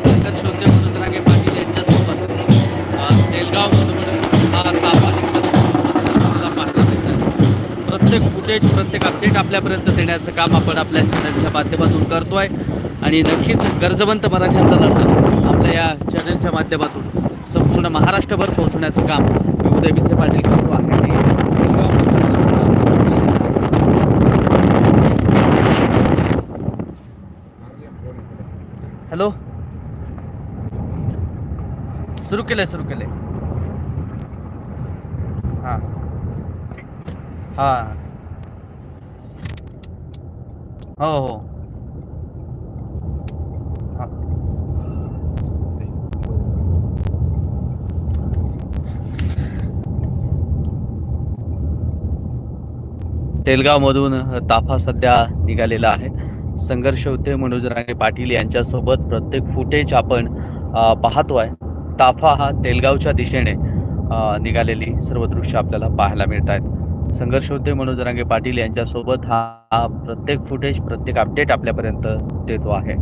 संघर्ष होते पाटील यांच्यासोबत तेलगावमधून हा प्रत्येक फुटेज प्रत्येक अपडेट आपल्यापर्यंत देण्याचं काम आपण आपल्या चॅनलच्या माध्यमातून करतोय. आणि नक्कीच गरजवंत मराठ्यांचा लढा आपल्या या चॅनलच्या माध्यमातून संपूर्ण महाराष्ट्रभर पोहोचवण्याचं काम मी उदय बिसे पाटील करतो आहे. हॅलो? सुरू केलंय सुरू केलंय. हां. हां. हो हो. तेलगावमधून ताफा सध्या निघालेला आहे. संघर्ष होते मनोज राणे पाटील यांच्यासोबत प्रत्येक फुटेज आपण पाहतो आहे ताफा हा तेलगावच्या दिशेने निघालेली सर्व दृश्य आपल्याला पाहायला मिळत आहेत संघर्ष मनोज राणे पाटील यांच्यासोबत हा प्रत्येक फुटेज प्रत्येक अपडेट आपल्यापर्यंत देतो आहे.